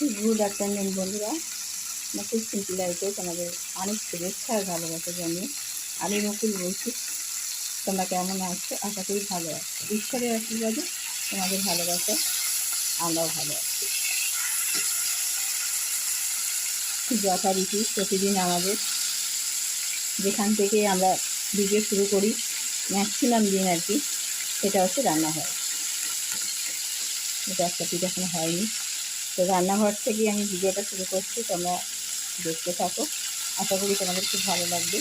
খুব good afternoon বন্ধুরা। খুব সিম্পল লাইফে তোমাদের অনেক শুভেচ্ছা আর ভালোবাসা জানিয়ে। আমি মুকুল বলছি, তোমরা কেমন আছো? আশা করি ভালো আছো। ঈশ্বরের আশীর্বাদে তোমাদের ভালোবাসা, আমরাও ভালো আছি। যথারীতি প্রতিদিন আমাদের যেখান থেকে আমরা ভিডিও শুরু করি ম্যাক্সিমাম দিন আর কি, সেটা হচ্ছে রান্না হয় এটা একটা পিঠা এখনও হয়নি। তো রান্নাঘর থেকে আমি ভিডিওটা শুরু করছি, তোমরা দেখতে থাকো। আশা করি তোমাদের খুব ভালো লাগবে।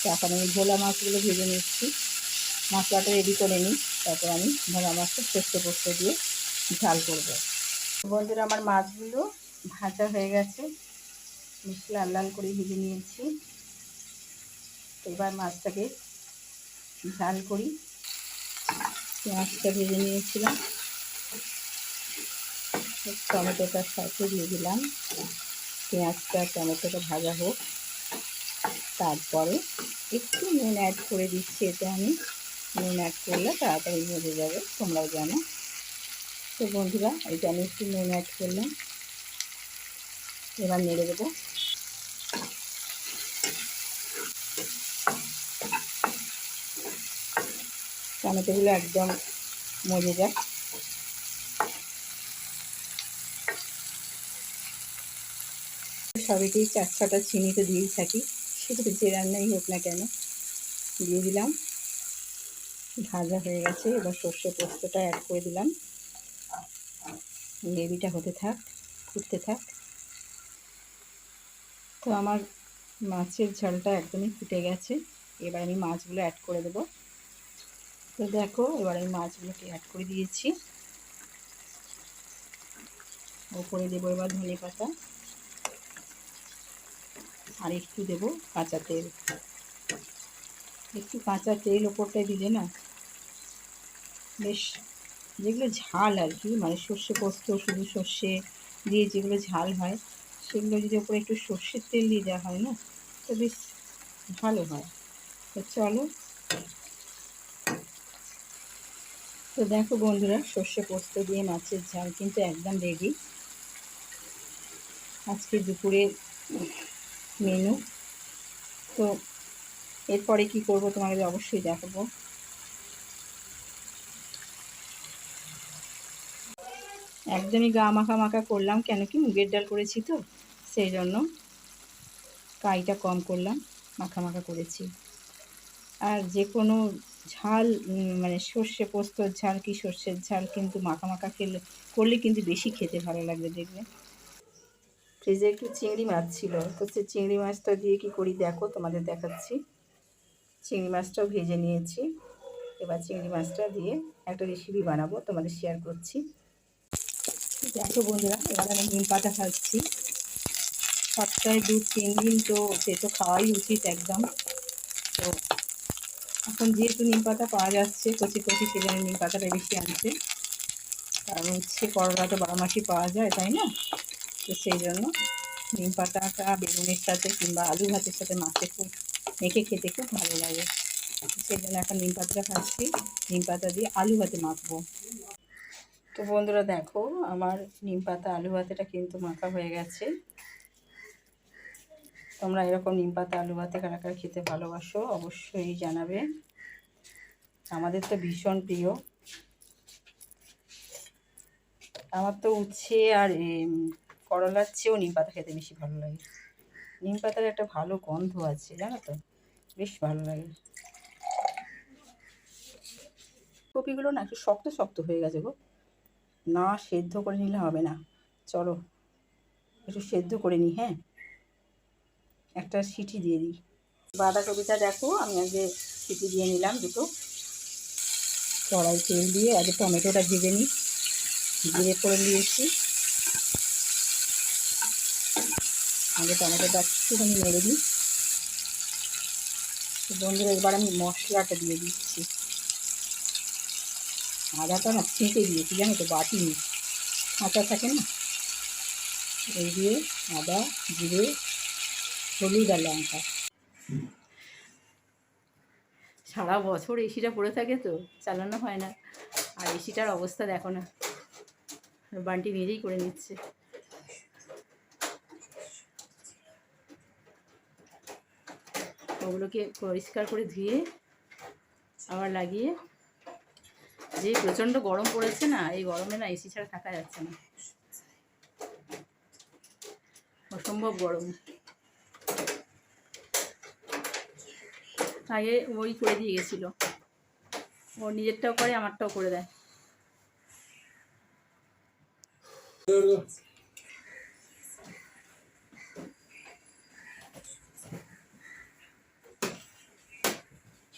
তো এখন আমি ভোলা মাছগুলো ভেজে নিচ্ছি। মশলাটা রেডি করে নিই, তারপর আমি ভোলা মাছটা সর্ষে পোস্ত দিয়ে ঝাল করব। বন্ধুরা, আমার মাছগুলো ভাজা হয়ে গেছে। বেশ লাল লাল করে ভেজে নিয়েছি। এবার মাছটাকে ঝাল করি। মাছটা ভেজে নিয়েছিলাম। টমেটোটার সাথে দিয়ে দিলাম। পেঁয়াজটা টমেটোটা ভাজা হোক। তারপরে একটু নুন অ্যাড করে দিচ্ছি এতে আমি। নুন অ্যাড করলে তাড়াতাড়ি মজে যাবে, তোমরাও জানো। তো বন্ধুরা, এটা আমি একটু নুন অ্যাড করলাম। এবার নেড়ে দেবো। টমেটোগুলো একদম মজে যাক। সবেতেই চার ছটা চিনি তো দিয়েই থাকি। সেটা যে রান্নাই হোক না কেন, দিয়ে দিলাম। ভাজা হয়ে গেছে, এবার সর্ষে পোস্তটা অ্যাড করে দিলাম। গ্রেভিটা হতে থাক, ফুটতে থাক। তো আমার মাছের ঝালটা একদমই ফুটে গেছে। এবার আমি মাছগুলো অ্যাড করে দেবো। তো দেখো, এবার আমি মাছগুলোকে অ্যাড করে দিয়েছি। ওপরে দেবো এবার ধনে পাতা আর একটু দেবো কাঁচা তেল। একটু কাঁচা তেল ওপরটায় দিলে না বেশ যেগুলো ঝাল আর কি মানে সর্ষে পোস্ত, শুধু সর্ষে দিয়ে যেগুলো ঝাল হয়, সেগুলো যদি ওপরে একটু সর্ষের তেল দিয়ে দেওয়া হয় না, তো বেশ ভালো হয়। তো চলো। তো দেখো বন্ধুরা, সর্ষে পোস্ত দিয়ে মাছের ঝাল কিন্তু একদম রেডি আজকে দুপুরে মেনু। তো এরপরে কি করব তোমাদের অবশ্যই দেখাবো। একদমই গা মাখা মাখা করলাম, কেন কি মুগের ডাল করেছি তো, সেই জন্য কাইটা কম করলাম, মাখা মাখা করেছি। আর যে কোনো ঝাল মানে সর্ষে পোস্তর ঝাল কি সর্ষের ঝাল কিন্তু মাখা মাখা খেলে, করলে কিন্তু বেশি খেতে ভালো লাগবে দেখবে। ফ্রিজে একটু চিংড়ি মাছ ছিল। তো সে চিংড়ি মাছটা দিয়ে কি করি দেখো, তোমাদের দেখাচ্ছি। চিংড়ি মাছটাও ভেজে নিয়েছি। এবার চিংড়ি মাছটা দিয়ে একটা রেসিপি বানাবো, তোমাদের শেয়ার করছি। দেখো বন্ধুরা, এবার আমি নিম পাতা খাচ্ছি সপ্তাহে দু, তিন দিন তো সে তো খাওয়াই উচিত একদম। তো এখন যেহেতু নিম পাতা পাওয়া যাচ্ছে, কচি কচি সেজন্য নিম পাতাটা বেশি আনছে। কারণ হচ্ছে করলা তো বারো মাসই পাওয়া যায়, তাই না? তো সেই জন্য নিম পাতাটা, বেগুনের সাথে কিংবা আলু ভাতের সাথে মাছে খুব মেখে খেতে খুব ভালো লাগে। সেই জন্য এখন নিম পাতাটা খাচ্ছি নিম পাতা দিয়ে আলু ভাতে মাখবো। তো বন্ধুরা দেখো, আমার নিম পাতা, আলু ভাতেটা কিন্তু মাখা হয়ে গেছে। তোমরা এরকম নিম পাতা, আলু ভাতে কারা কারা খেতে ভালোবাসো অবশ্যই জানাবে। আমাদের তো ভীষণ প্রিয়। আমার তো উচ্ছে আর করলার চেয়েও নিম পাতা খেতে বেশি ভালো লাগে। নিম পাতার একটা ভালো গন্ধ আছে, জানো তো? বেশ ভালো লাগে। কপিগুলো না একটু শক্ত শক্ত হয়ে গেছে গো। না সেদ্ধ করে নিলে হবে না। চলো, একটু সেদ্ধ করে নিই হ্যাঁ? একটা সিটি দিয়ে দিই। বাঁধাকপিটা দেখো, আমি আগে সিটি দিয়ে নিলাম দুটো। কড়াই তেল দিয়ে আগে টমেটোটা ভেজে নিই। জিরে করে দিয়েছি। আগে টমেটোটা একটুখানি মেরে দিই। বন্ধুরা, এবার আমি মশলাটা দিয়ে দিচ্ছি। আদাটা না ছেঁকে দিয়েছি জানো তো বাটি বাটিনি। কাঁচা থাকে না? এই দিয়ে আদা, জিরে, হলুদ আর লঙ্কা। সারা বছর এসিটা পড়ে থাকে তো, চালানো হয় না। আর এসিটার অবস্থা দেখো না। বান্টি নিজেই করে নিচ্ছে। ওগুলোকে পরিষ্কার করে ধুয়ে আবার লাগিয়ে, যে প্রচণ্ড গরম পড়েছে না, এই গরমে না এসি ছাড়া থাকা যাচ্ছে না। অসম্ভব গরম। আগে ওই করে দিয়ে গেছিল। ও নিজেরটাও করে, আমারটাও করে দেয়।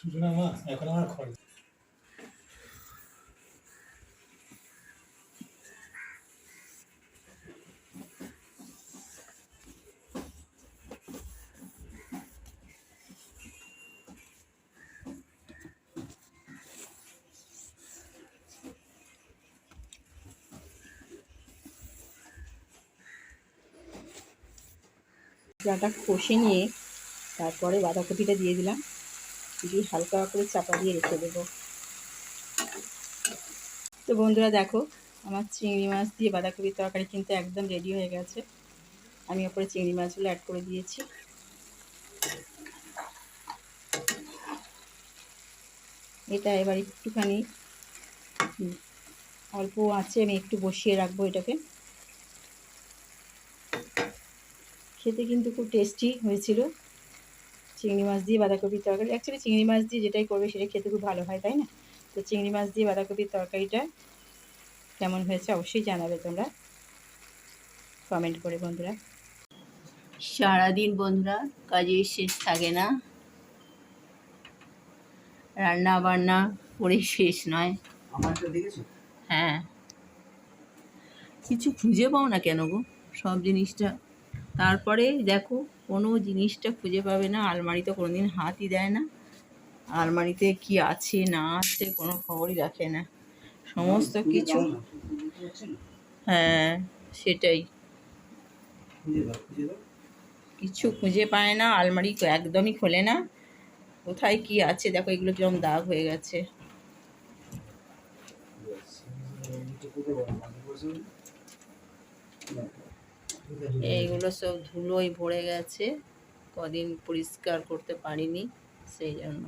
সুজনা মা এখন আমার কষে নিয়ে তারপরে বাঁধাকপিটা দিয়ে দিলাম। দিয়ে হালকা করে চাপা দিয়ে রেখে দেবো। তো বন্ধুরা দেখো, আমার চিংড়ি মাছ দিয়ে বাঁধাকপির তরকারি কিন্তু একদম রেডি হয়ে গেছে। আমি ওপরে চিংড়ি মাছগুলো অ্যাড করে দিয়েছি। এটা এবার একটুখানি অল্প আছে, আমি একটু বসিয়ে রাখব এটাকে। খেতে কিন্তু খুব টেস্টি হয়েছিল। চিংড়ি মাছ দিয়ে বাঁধাকপির তরকারি অ্যাকচুয়ালি চিংড়ি মাছ দিয়ে যেটাই করবে সেটা খেতে খুব ভালো হয় তাই না? তো চিংড়ি মাছ দিয়ে বাঁধাকপির তরকারিটা কেমন হয়েছে অবশ্যই জানাবে তোমরা। কমেন্ট করে বন্ধুরা। সারাদিন বন্ধুরা কাজে শেষ থাকে না। রান্না বান্না করে শেষ নয়। আমারটা দেখেছ? হ্যাঁ। কিছু খুঁজে পাও না কেন গো? সব জিনিসটা তারপরে দেখো কোনো জিনিসটা খুঁজে পাবে না আলমারিতে কোনো দিন হাতই দেয় না। আলমারিতে কি আছে না আছে কোনো খবরই রাখে না। সমস্ত কিছু হ্যাঁ সেটাই। কিছু খুঁজে পায় না আলমারি একদমই খোলে না। কোথায় কি আছে দেখো এগুলো কীরকম দাগ হয়ে গেছে। এইগুলো সব ধুলোয় ভরে গেছে। কদিন পরিষ্কার করতে পারিনি, সেই জন্য।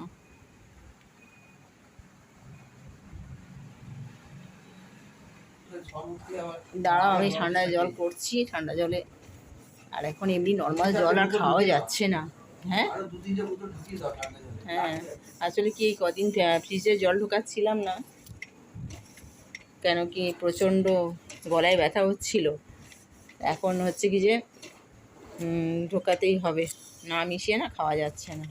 দাঁড়াও, আমি ঠান্ডা জল করছি, ঠান্ডা জলে। আর এখন এমনি নর্মাল জল আর খাওয়া যাচ্ছে না। হ্যাঁ? হ্যাঁ। আসলে কি কদিন ফ্রিজে জল ঢোকাচ্ছিলাম না। কেন কি প্রচণ্ড গলায় ব্যথা হচ্ছিল। এখন হচ্ছে কি যে ঢোকাতেই হবে। না মিশিয়ে না খাওয়া যাচ্ছে না।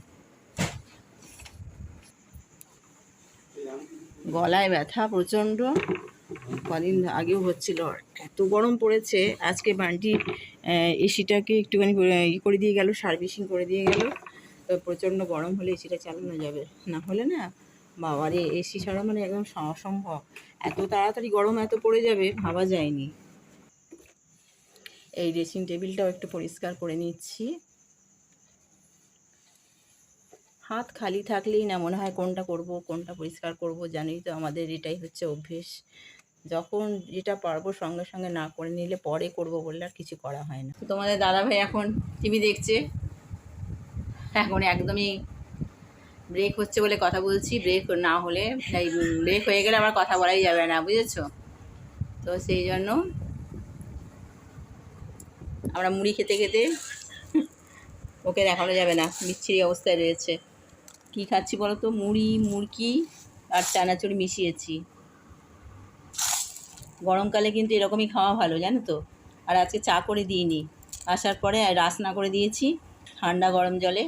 গলায় ব্যথা প্রচণ্ড। কদিন আগেও হচ্ছিল। এত গরম পড়েছে। আজকে বান্টি এসিটাকে একটুখানি ই করে দিয়ে গেল, সার্ভিসিং করে দিয়ে গেল। তো প্রচণ্ড গরম হলে এসিটা চালানো যাবে। না হলে না, বাবারে, এসি ছাড়া মানে একদম সম- অসম্ভব এত তাড়াতাড়ি গরম এত পড়ে যাবে, ভাবা যায়নি। এই ড্রেসিং টেবিলটাও একটু পরিষ্কার করে নিচ্ছি। হাত খালি থাকলেই না মনে হয় কোনটা করব, কোনটা পরিষ্কার করব, জানোই তো আমাদের এটাই হচ্ছে অভ্যেস। যখন যেটা পারব সঙ্গে সঙ্গে না করে নিলে পরে করব বললে আর কিছু করা হয় না। তোমাদের দাদাভাই এখন টিভি দেখছে। এখন একদমই ব্রেক হচ্ছে বলে কথা বলছি। ব্রেক না হলে ব্রেক হয়ে গেলে আমার কথা বলাই যাবে না, বুঝেছ? তো সেই জন্য আমরা মুড়ি খেতে খেতে ওকে দেখানো যাবে না, বিচ্ছিরি অবস্থায় রয়েছে। কি খাচ্ছি বলো তো মুড়ি, মুরকি আর চানাচুর মিশিয়েছি। গরমকালে কিন্তু এরকমই খাওয়া ভালো, জানো তো? আর আজকে চা করে দিইনি। আসার পরে রাস না করে দিয়েছি, ঠান্ডা গরম জলে।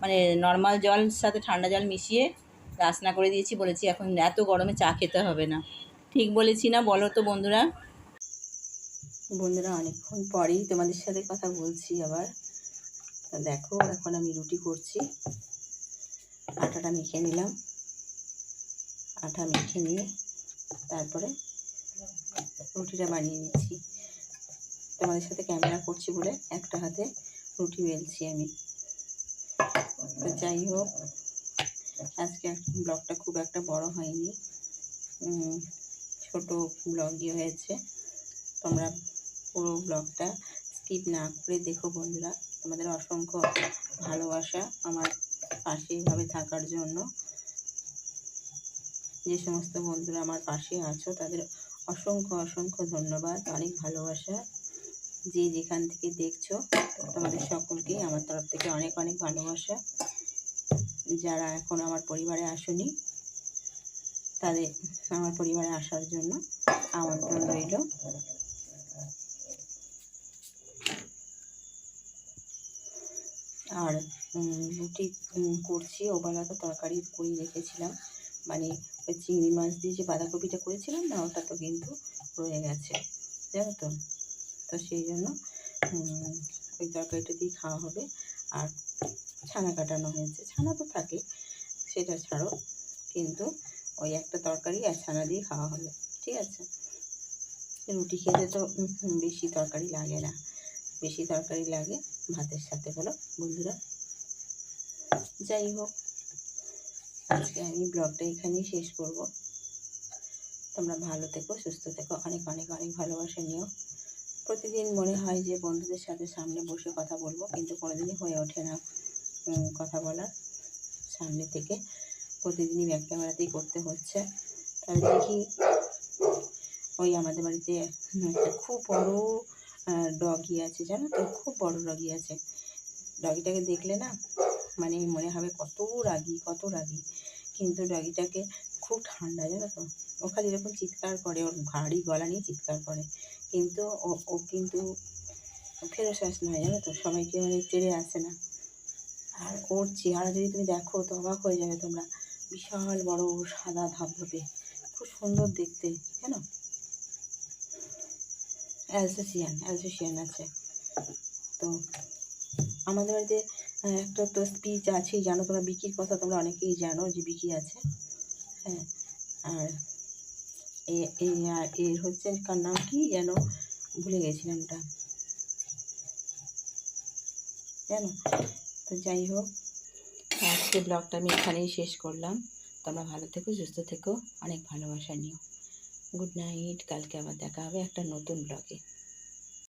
মানে নর্মাল জল সাথে ঠান্ডা জল মিশিয়ে রাসনা করে দিয়েছি বলেছি, এখন এত গরমে চা খেতে হবে না। ঠিক বলেছি না বলো তো বন্ধুরা? বন্ধুরা অনেকক্ষণ পরেই তোমাদের সাথে কথা বলছি আবার। দেখো, এখন আমি রুটি করছি। আটাটা মেখে নিলাম। আটা মেখে নিয়ে তারপরে রুটিটা বানিয়ে নিচ্ছি। তোমাদের সাথে ক্যামেরা করছি বলে একটা হাতে রুটি বেলছি আমি। তো যাই হোক, আজকে ব্লগটা খুব একটা বড় হয়নি। ছোট ব্লগই হয়েছে। তোমরা পুরো ব্লগটা স্কিপ না করে দেখো বন্ধুরা। তোমাদের অসংখ্য ভালোবাসা আমার পাশে এইভাবে থাকার জন্য। যে সমস্ত বন্ধুরা আমার পাশে আছো, তাদের অসংখ্য অসংখ্য ধন্যবাদ, অনেক ভালোবাসা। যে যেখান থেকে দেখছ, তোমাদের সকলকেই আমার তরফ থেকে অনেক অনেক ভালোবাসা। যারা এখন আমার পরিবারে আসেনি, তাদের আমার পরিবারে আসার জন্য আমন্ত্রণ রইল। আর রুটি করছি। ওবেলা তো তরকারি করে রেখেছিলাম। মানে ওই চিংড়ি মাছ দিয়ে যে বাঁধাকপিটা করেছিলাম না, ওটা তো কিন্তু রয়ে গেছে। জানো তো? তো সেই জন্য ওই তরকারিটা দিয়ে খাওয়া হবে। আর ছানা কাটানো হয়েছে। ছানা তো থাকে, সেটা ছাড়ো। কিন্তু ওই একটা তরকারি আর ছানা দিয়ে খাওয়া হবে। ঠিক আছে? রুটি খেতে তো বেশি তরকারি লাগে না। বেশি তরকারি লাগে ভাতের সাথে বলো, বন্ধুরা। যাই হোক, আজকে আমি ব্লগটা এখানেই শেষ করব। তোমরা ভালো থেকো, সুস্থ থেকো, অনেক অনেক অনেক ভালোবাসা নিও। প্রতিদিন মনে হয় যে বন্ধুদের সাথে সামনে বসে কথা বলব, কিন্তু কোনোদিনই হয়ে ওঠে না কথা বলার সামনে থেকে। প্রতিদিনই ব্যাক ক্যামেরাতেই করতে হচ্ছে। তাহলে দেখি, ওই আমাদের বাড়িতে একটা খুব বড় ডগি আছে, জানো তো? খুব বড় ডগি আছে। ডগিটাকে দেখলে না মানে মনে হবে কত রাগি কত রাগি। কিন্তু ডগিটাকে খুব ঠান্ডা, জানো তো? ও খালি এরকম চিৎকার করে, ওর ভারী গলা নিয়ে চিৎকার করে। কিন্তু ও ও কিন্তু ফেরোসাস নয় জানো তো? সবাইকে মানে তেড়ে আসে না। আর ওর চেহারা যদি তুমি দেখো, তো অবাক হয়ে যাবে তোমরা। বিশাল বড় সাদা ধবধবে। খুব সুন্দর দেখতে, জানো? অ্যালসোসিয়ান অ্যালসোসিয়ান আছে। তো আমাদের বাড়িতে একটা তো স্পিচ আছেই, জানো তোমরা বিকির কথা তোমরা অনেকেই জানো যে বিকি আছে। হ্যাঁ আর এর হচ্ছে কার নাম কি যেন? ভুলে গেছি নামটা। জানো? তো যাই হোক আজকে ব্লগটা আমি এখানেই শেষ করলাম। তোমরা ভালো থেকো, সুস্থ থেকো, অনেক ভালোবাসা নিও। গুড নাইট কালকে আবার দেখা হবে একটা নতুন ব্লগে